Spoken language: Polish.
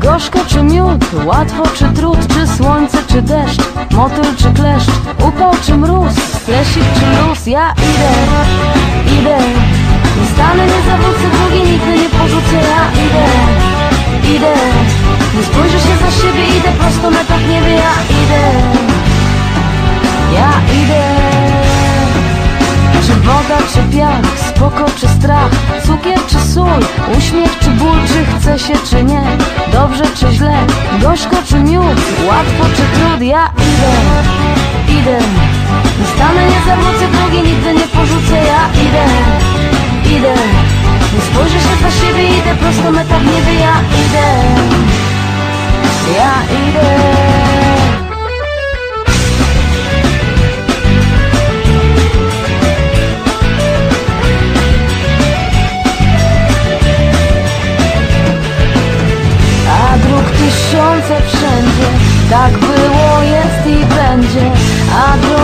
Gorzko czy miód, łatwo czy trud, czy słońce czy deszcz? Motyl czy kleszcz, upał czy mróz, stresik czy luz? Ja idę, idę. Nie stanę, nie zawrócę, drogi nigdy nie porzucę. Ja idę, idę. Nie spojrzę się za siebie, idę prosto, meta w niebie. Ja idę, ja idę. Czy woda, czy piach, spoko, czy strach Cukier, czy sól, uśmiech, czy ból Czy chce się, czy nie, dobrze, czy źle Gorzko, czy miód, łatwo, czy trud Ja idę, idę. Stanę, nie zawrócę drogi, nigdy nie porzucę Ja idę, idę. Nie spojrzę się za siebie, idę prosto, meta w niebie Ja idę, I don't